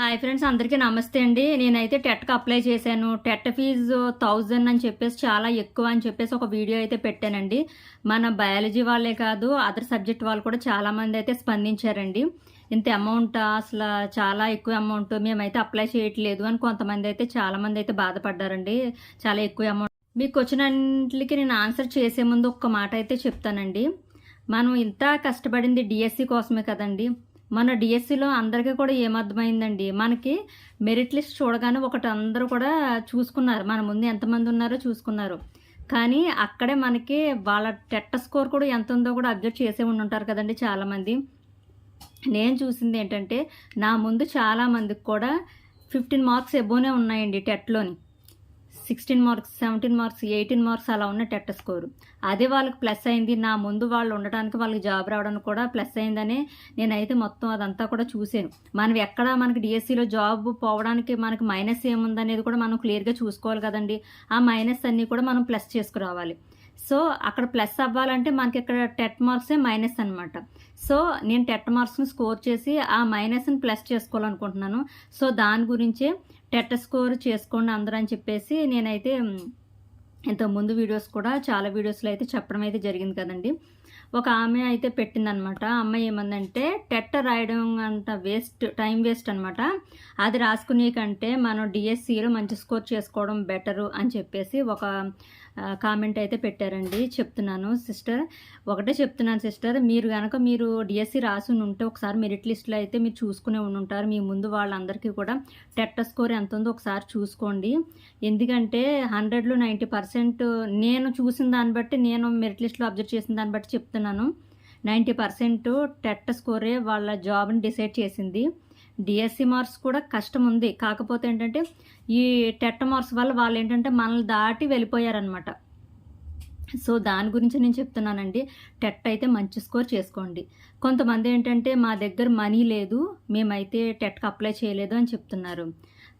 Hi friends అందరికీ నమస్తే అండి. నేనైతే టెట్కి అప్లై చేశాను. టెట్ ఫీజు థౌజండ్ అని చెప్పేసి చాలా ఎక్కువ అని చెప్పేసి ఒక వీడియో అయితే పెట్టానండి. మన బయాలజీ వాళ్ళే కాదు అదర్ సబ్జెక్ట్ వాళ్ళు కూడా చాలా మంది అయితే స్పందించారండి. ఇంత అమౌంట్ అసలు చాలా ఎక్కువ అమౌంట్ మేమైతే అప్లై చేయట్లేదు అని కొంతమంది అయితే చాలా మంది అయితే బాధపడ్డారండి. చాలా ఎక్కువ అమౌంట్. మీకు వచ్చినట్లకి నేను ఆన్సర్ చేసే ముందు ఒక్క మాట అయితే చెప్తానండి. మనం ఇంత కష్టపడింది డిఎస్సి కోసమే కదండి. మన డిఎస్సిలో అందరికీ కూడా ఏమర్థమైందండి? మనకి మెరిట్ లిస్ట్ చూడగానే ఒకటి అందరూ కూడా చూసుకున్నారు. మన ముందు ఎంతమంది ఉన్నారో చూసుకున్నారు. కానీ అక్కడే మనకి వాళ్ళ టెట్ట స్కోర్ కూడా ఎంత ఉందో కూడా అబ్జర్వ్ చేసే ఉండి ఉంటారు కదండి చాలామంది. నేను చూసింది ఏంటంటే నా ముందు చాలామందికి కూడా ఫిఫ్టీన్ మార్క్స్ ఎబోనే ఉన్నాయండి టెట్లోని. Sixteen marks seventeen marks eighteen marks అలా ఉన్న టెట్ స్కోరు. అదే వాళ్ళకి ప్లస్ అయింది. నా ముందు వాళ్ళు ఉండడానికి వాళ్ళకి జాబ్ రావడానికి కూడా ప్లస్ అయిందని నేనైతే మొత్తం అదంతా కూడా చూశాను. మనం ఎక్కడ మనకి డిఎస్సిలో జాబ్ పోవడానికి మనకి మైనస్ ఏముందనేది కూడా మనం క్లియర్గా చూసుకోవాలి కదండి. ఆ మైనస్ అన్నీ కూడా మనం ప్లస్ చేసుకురావాలి. సో అక్కడ ప్లస్ అవ్వాలంటే మనకి ఇక్కడ టెట్ మార్క్సే మైనస్ అనమాట సో నేను టెట్ మార్క్స్ని స్కోర్ చేసి ఆ మైనస్ని ప్లస్ చేసుకోవాలనుకుంటున్నాను. సో దాని గురించే టెట్ స్కోర్ చేసుకోండి అందరూ అని చెప్పేసి నేనైతే ఇంతకు ముందు వీడియోస్ కూడా చాలా వీడియోస్లో అయితే చెప్పడం అయితే జరిగింది కదండి. ఒక ఆమె అయితే పెట్టిందనమాట. అమ్మాయి ఏమందంటే టెట్ రాయడం అంత వేస్ట్ టైం వేస్ట్ అనమాట. అది రాసుకునే కంటే మనం డిఎస్సిలో మంచి స్కోర్ చేసుకోవడం బెటరు అని చెప్పేసి ఒక కామెంట్ అయితే పెట్టారండి. చెప్తున్నాను సిస్టర్ ఒకటే చెప్తున్నాను సిస్టర్ మీరు కనుక మీరు డిఎస్సి రాసి ఉంటే ఒకసారి మెరిట్ లిస్ట్లో అయితే మీరు చూసుకునే ఉంటారు మీ ముందు వాళ్ళందరికీ కూడా టెట్ స్కోర్ ఎంత ఉందో ఒకసారి చూసుకోండి. ఎందుకంటే హండ్రెడ్లో నైంటీ పర్సెంట్ నేను చూసిన దాన్ని బట్టి నేను మెరిట్ లిస్ట్లో అబ్జర్వ్ చేసిన దాన్ని బట్టి చెప్తున్నాను. నైంటీ పర్సెంట్ టెట్ స్కోరే వాళ్ళ జాబ్ని డిసైడ్ చేసింది. డిఎస్సి మార్క్స్ కూడా కష్టం ఉంది. కాకపోతే ఏంటంటే ఈ టెట్ మార్క్స్ వల్ల వాళ్ళు ఏంటంటే మనల్ని దాటి వెళ్ళిపోయారనమాట సో దాని గురించి నేను చెప్తున్నానండి. టెట్ అయితే మంచి స్కోర్ చేసుకోండి. కొంతమంది ఏంటంటే మా దగ్గర మనీ లేదు మేమైతే టెట్కి అప్లై చేయలేదు అని చెప్తున్నారు.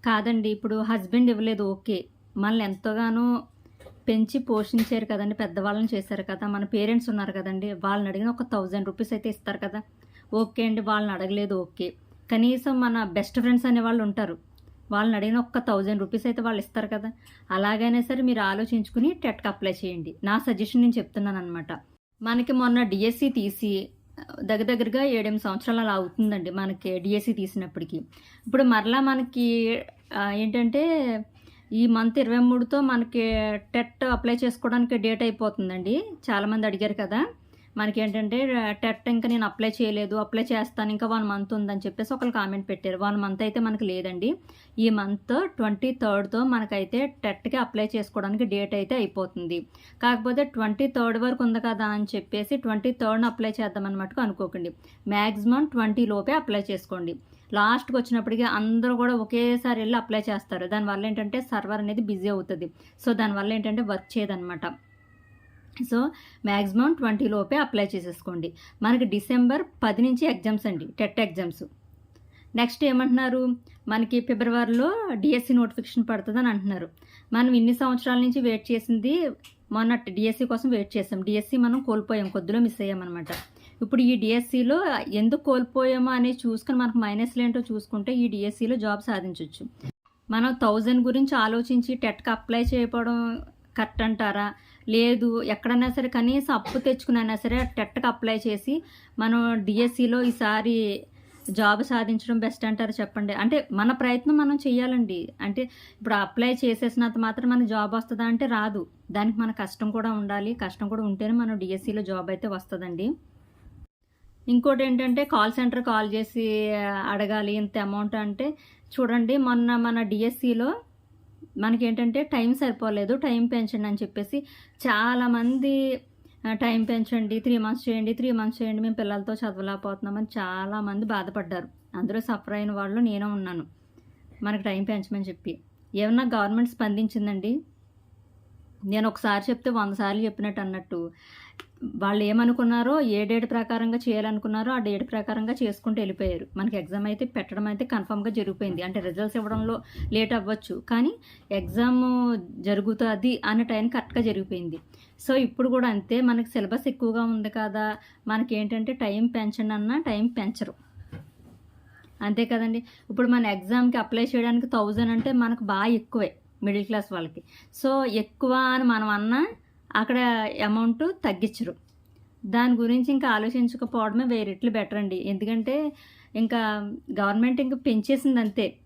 కాదండి ఇప్పుడు హస్బెండ్ ఇవ్వలేదు ఓకే. మనల్ని ఎంతగానో పెంచి పోషించారు కదండి పెద్దవాళ్ళని చేశారు కదా. మన పేరెంట్స్ ఉన్నారు కదండి వాళ్ళని అడిగిన ఒక థౌజండ్ రూపీస్ అయితే ఇస్తారు కదా. ఓకే అండి వాళ్ళని అడగలేదు ఓకే. కనీసం మన బెస్ట్ ఫ్రెండ్స్ అనే వాళ్ళు ఉంటారు. వాళ్ళని అడిగిన ఒక్క థౌజండ్ రూపీస్ అయితే వాళ్ళు ఇస్తారు కదా. అలాగైనా సరే మీరు ఆలోచించుకుని టెట్కి అప్లై చేయండి. నా సజెషన్ నేను చెప్తున్నాను అనమాట మనకి మొన్న డిఎస్సి తీసి దగ్గర దగ్గరగా ఏడెనిమిది సంవత్సరాలు అలా అవుతుందండి మనకి డిఎస్సి తీసినప్పటికి. ఇప్పుడు మరలా మనకి ఏంటంటే ఈ మంత్ ఇరవై మూడుతో మనకి టెట్ అప్లై చేసుకోవడానికి డేట్ అయిపోతుందండి. చాలామంది అడిగారు కదా. మనకి ఏంటంటే టెట్ ఇంకా నేను అప్లై చేయలేదు అప్లై చేస్తాను ఇంకా వన్ మంత్ ఉందని చెప్పేసి ఒకరు కామెంట్ పెట్టారు. వన్ మంత్ అయితే మనకు లేదండి. ఈ మంత్ ట్వంటీ థర్డ్తో మనకైతే టెట్కి అప్లై చేసుకోవడానికి డేట్ అయితే అయిపోతుంది. కాకపోతే ట్వంటీ థర్డ్ వరకు ఉంది కదా అని చెప్పేసి ట్వంటీ థర్డ్ను అప్లై చేద్దామన్నమాట అనుకోకండి. మ్యాక్సిమం ట్వంటీ లోపే అప్లై చేసుకోండి. లాస్ట్కి వచ్చినప్పటికీ అందరూ కూడా ఒకేసారి వెళ్ళి అప్లై చేస్తారు. దానివల్ల ఏంటంటే సర్వర్ అనేది బిజీ అవుతుంది. సో దానివల్ల ఏంటంటే వర్క్ చేయదనమాట సో మ్యాక్సిమం ట్వంటీ లోపే అప్లై చేసేసుకోండి. మనకి డిసెంబర్ పది నుంచి ఎగ్జామ్స్ అండి టెట్ ఎగ్జామ్స్. నెక్స్ట్ ఏమంటున్నారు? మనకి ఫిబ్రవరిలో డిఎస్సి నోటిఫికేషన్ పడుతుందని అంటున్నారు. మనం ఇన్ని సంవత్సరాల నుంచి వెయిట్ చేసింది మొన్న డిఎస్సి కోసం వెయిట్ చేసాం. డిఎస్సి మనం కోల్పోయాం కొద్దిలో మిస్ అయ్యామన్నమాట. ఇప్పుడు ఈ డిఎస్సిలో ఎందుకు కోల్పోయామో అనేది చూసుకుని మనకు మైనస్లు ఏంటో చూసుకుంటే ఈ డిఎస్సిలో జాబ్ సాధించవచ్చు మనం థౌజండ్ గురించి ఆలోచించి టెట్కి అప్లై చేయకపోవడం కరెక్ట్ అంటారా? లేదు ఎక్కడైనా సరే కనీసం అప్పు తెచ్చుకున్నా సరే టెట్కి అప్లై చేసి మనం డిఎస్సిలో ఈసారి జాబ్ సాధించడం బెస్ట్ అంటారు చెప్పండి. అంటే మన ప్రయత్నం మనం చేయాలండి అంటే ఇప్పుడు అప్లై చేసేసినంత మాత్రం మన జాబ్ వస్తుందా అంటే రాదు. దానికి మన కష్టం కూడా ఉండాలి. కష్టం కూడా ఉంటేనే మనం డిఎస్సిలో జాబ్ అయితే వస్తుందండి. ఇంకోటి ఏంటంటే కాల్ సెంటర్ కాల్ చేసి అడగాలి ఇంత అమౌంట్ అంటే చూడండి మొన్న మన డిఎస్సిలో మనకి ఏంటంటే టైం సరిపోలేదు టైం పెంచండి అని చెప్పేసి చాలామంది టైం పెంచండి త్రీ మంత్స్ చేయండి త్రీ మంత్స్ చేయండి మేము పిల్లలతో చదవలేకపోతున్నామని చాలామంది బాధపడ్డారు. అందరూ సఫర్ అయిన వాళ్ళు నేను ఉన్నాను. మనకి టైం పెంచమని చెప్పి. ఏమన్నా గవర్నమెంట్ స్పందించిందండి? నేను ఒకసారి చెప్తే వంద సార్లు చెప్పినట్టు అన్నట్టు. వాళ్ళు ఏమనుకున్నారో ఏ డేట్ ప్రకారంగా చేయాలనుకున్నారో ఆ డేట్ ప్రకారంగా చేసుకుంటూ వెళ్ళిపోయారు. మనకి ఎగ్జామ్ అయితే పెట్టడం అయితే కన్ఫామ్గా జరిగిపోయింది. అంటే రిజల్ట్స్ ఇవ్వడంలో లేట్ అవ్వచ్చు. కానీ ఎగ్జామ్ జరుగుతుంది అనే టైం కరెక్ట్గా జరిగిపోయింది. సో ఇప్పుడు కూడా అంతే. మనకి సిలబస్ ఎక్కువగా ఉంది కదా. మనకి ఏంటంటే టైం పెంచండి అన్న టైం పెంచరు. అంతే కదండి. ఇప్పుడు మన ఎగ్జామ్కి అప్లై చేయడానికి థౌజండ్ అంటే మనకు బాగా ఎక్కువే మిడిల్ క్లాస్ వాళ్ళకి. సో ఎక్కువ అని మనం అన్నా అక్కడ అమౌంట్ తగ్గించరు. దాని గురించి ఇంకా ఆలోచించకపోవడమే వేరెట్లు బెటర్ అండి. ఎందుకంటే ఇంకా గవర్నమెంట్ ఇంకా పెంచేసింది అంతే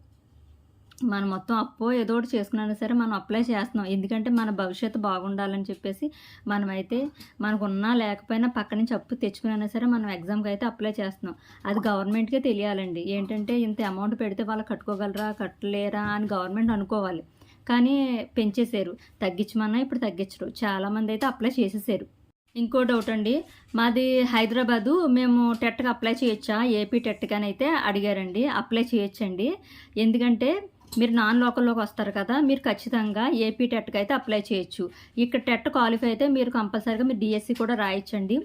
మనం మొత్తం అప్పో ఏదో ఒకటి చేసుకున్నా సరే మనం అప్లై చేస్తున్నాం. ఎందుకంటే మన భవిష్యత్తు బాగుండాలని చెప్పేసి మనమైతే మనకున్నా లేకపోయినా పక్క నుంచి అప్పు తెచ్చుకున్నా సరే మనం ఎగ్జామ్కి అయితే అప్లై చేస్తున్నాం. అది గవర్నమెంట్కే తెలియాలండి. ఏంటంటే ఇంత అమౌంట్ పెడితే వాళ్ళు కట్టుకోగలరా కట్టలేరా అని గవర్నమెంట్ అనుకోవాలి. కానీ పెంచేశారు. తగ్గించమన్నా ఇప్పుడు తగ్గించరు. చాలామంది అయితే అప్లై చేసేసారు ఇంకో డౌట్ అండి. మాది హైదరాబాదు. మేము టెట్కి అప్లై చేయొచ్చా? ఏపీ టెట్కి అని అయితే అడిగారండి. అప్లై చేయొచ్చండి. ఎందుకంటే మీరు నాన్ లోకల్లోకి వస్తారు కదా మీరు ఖచ్చితంగా ఏపీ టెట్కి అయితే అప్లై చేయొచ్చు. ఇక్కడ టెట్ క్వాలిఫై అయితే మీరు కంపల్సరీగా మీరు డిఎస్సి కూడా రాయొచ్చండి.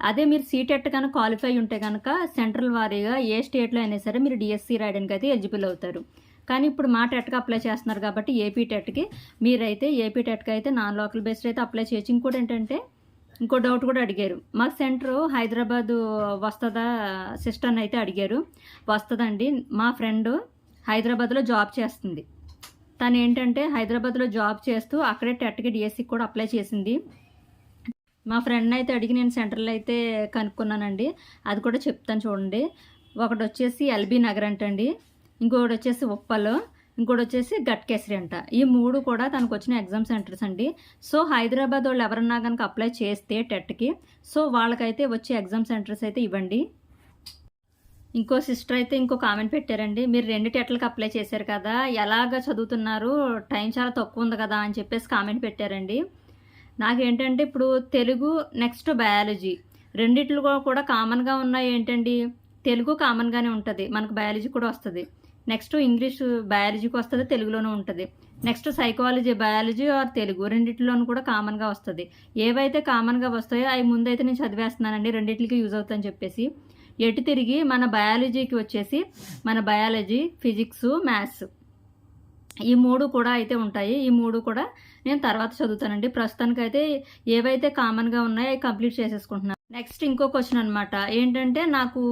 అదే మీరు సీటెట్ కనుక క్వాలిఫై ఉంటే కనుక సెంట్రల్ వారీగా ఏ స్టేట్లో అయినా సరే మీరు డిఎస్సి రాయడానికి అయితే ఎలిజిబుల్ అవుతారు. కానీ ఇప్పుడు మా టెట్కి అప్లై చేస్తున్నారు కాబట్టి ఏపీ టెట్కి. మీరైతే ఏపీ టెట్కి అయితే నాన్ లోకల్ బేస్డ్ అయితే అప్లై చేయొచ్చు. ఇంకోటి ఏంటంటే ఇంకో డౌట్ కూడా అడిగారు. మా సెంటర్ హైదరాబాద్ వస్తుందా సిస్టర్ని అయితే అడిగారు. వస్తుందండి. మా ఫ్రెండ్ హైదరాబాద్లో జాబ్ చేస్తుంది. తను ఏంటంటే హైదరాబాద్లో జాబ్ చేస్తూ అక్కడే టెట్కి డిఎస్సికి కూడా అప్లై చేసింది. మా ఫ్రెండ్ అయితే అడిగి నేను సెంటర్లో అయితే కనుక్కున్నానండి. అది కూడా చెప్తాను చూడండి. ఒకటి వచ్చేసి ఎల్బీ నగర్ అంటండి. ఇంకొకటి వచ్చేసి ఉప్పల్ ఇంకోటి వచ్చేసి గట్కేసరి అంట. ఈ మూడు కూడా తనకు వచ్చిన ఎగ్జామ్ సెంటర్స్ అండి. సో హైదరాబాద్ వాళ్ళు ఎవరన్నా కనుక అప్లై చేస్తే టెట్కి సో వాళ్ళకైతే వచ్చే ఎగ్జామ్ సెంటర్స్ అయితే ఇవ్వండి. ఇంకో సిస్టర్ అయితే ఇంకో కామెంట్ పెట్టారండి. మీరు రెండు టెట్లకు అప్లై చేశారు కదా ఎలాగ చదువుతున్నారు టైం చాలా తక్కువ ఉంది కదా అని చెప్పేసి కామెంట్ పెట్టారండి. నాకేంటంటే ఇప్పుడు తెలుగు నెక్స్ట్ బయాలజీ. రెండిట్లో కూడా కామన్గా ఉన్నాయి ఏంటండి? తెలుగు కామన్గానే ఉంటుంది. మనకు బయాలజీ కూడా వస్తుంది. నెక్స్ట్ ఇంగ్లీష్ బయాలజీకి వస్తుంది తెలుగులోనూ ఉంటుంది. Next psychology biology or Telugu రెండిట్లోనూ కూడా కామన్గా వస్తుంది. ఏవైతే కామన్గా వస్తాయో అవి ముందైతే నేను చదివేస్తున్నానండి రెండిట్లకి యూజ్ అవుతుందని చెప్పేసి. ఎటు తిరిగి మన బయాలజీకి వచ్చేసి మన బయాలజీ ఫిజిక్స్ మ్యాథ్స్. ఈ మూడు కూడా అయితే ఉంటాయి. ఈ మూడు కూడా నేను తర్వాత చదువుతానండి. ప్రస్తుతానికైతే ఏవైతే కామన్గా ఉన్నాయో అవి కంప్లీట్ చేసేసుకుంటున్నాను నెక్స్ట్ ఇంకో క్వశ్చన్ అనమాట ఏంటంటే నాకు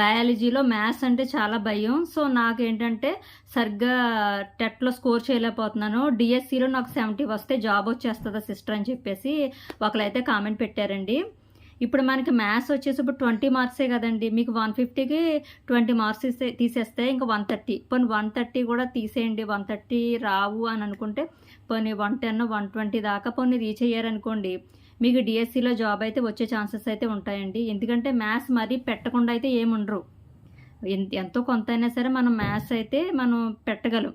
బయాలజీలో మ్యాథ్స్ అంటే చాలా భయం. సో నాకు ఏంటంటే సరిగ్గా టెట్లో స్కోర్ చేయలేకపోతున్నాను. డిఎస్సిలో నాకు సెవెంటీ వస్తే జాబ్ వచ్చేస్తుందా సిస్టర్ అని చెప్పేసి ఒకరైతే కామెంట్ పెట్టారండి. ఇప్పుడు మనకి మ్యాథ్స్ వచ్చేసి ఇప్పుడు ట్వంటీ మార్క్సే కదండి. మీకు వన్ ఫిఫ్టీకి ట్వంటీ మార్క్స్ ఇస్తే తీసేస్తే ఇంకా వన్ థర్టీ పోనీ వన్ థర్టీ కూడా తీసేయండి. వన్ థర్టీ రావు అని అనుకుంటే పోనీ వన్ టెన్ వన్ ట్వంటీ దాకా పోనీ రీచ్ అయ్యారనుకోండి మీకు డిఎస్సిలో జాబ్ అయితే వచ్చే ఛాన్సెస్ అయితే ఉంటాయండి. ఎందుకంటే మ్యాథ్స్ మరీ పెట్టకుండా అయితే ఏముండరు. ఎంతో కొంత అయినా సరే మనం మ్యాథ్స్ అయితే మనం పెట్టగలం.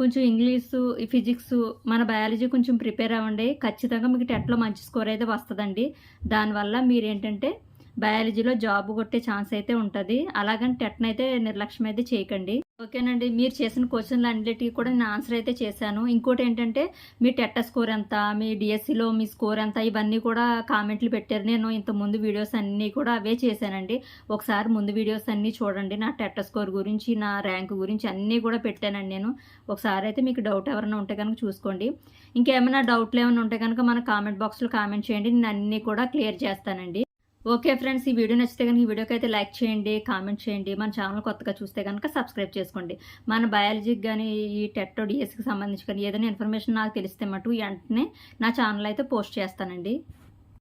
కొంచెం ఇంగ్లీషు ఫిజిక్స్ మన బయాలజీ కొంచెం ప్రిపేర్ అవ్వండి. ఖచ్చితంగా మీకు టెట్లో మంచి స్కోర్ అయితే వస్తుందండి. దానివల్ల మీరు ఏంటంటే బయాలజీలో జాబ్ కొట్టే ఛాన్స్ అయితే ఉంటుంది. అలాగని టెట్ని అయితే నిర్లక్ష్యం అయితే చేయకండి. ఓకేనండి మీరు చేసిన క్వశ్చన్లు అన్నిటికీ కూడా నేను ఆన్సర్ అయితే చేశాను. ఇంకోటి ఏంటంటే మీ టెట్ట స్కోర్ ఎంత మీ డిఎస్సిలో మీ స్కోర్ ఎంత ఇవన్నీ కూడా కామెంట్లు పెట్టారు. నేను ఇంత ముందు వీడియోస్ అన్నీ కూడా అవే చేశానండి. ఒకసారి ముందు వీడియోస్ అన్నీ చూడండి. నా టెట్ట స్కోర్ గురించి నా ర్యాంక్ గురించి అన్నీ కూడా పెట్టానండి నేను. ఒకసారి అయితే మీకు డౌట్ ఎవరైనా ఉంటే కనుక చూసుకోండి. ఇంకేమైనా డౌట్లు ఏమైనా ఉంటే కనుక మన కామెంట్ బాక్స్లో కామెంట్ చేయండి. నేను అన్నీ కూడా క్లియర్ చేస్తానండి. ఓకే ఫ్రెండ్స్ ఈ వీడియో నచ్చితే కనుక ఈ వీడియోకి అయితే లైక్ చేయండి కామెంట్ చేయండి. మన ఛానల్ కొత్తగా చూస్తే కనుక సబ్స్క్రైబ్ చేసుకోండి. మన బయాలజీకి కానీ ఈ టెట్ డిఎస్కి సంబంధించి కానీ ఏదైనా ఇన్ఫర్మేషన్ నాకు తెలిస్తే మటు వెంటనే నా ఛానల్ అయితే పోస్ట్ చేస్తానండి.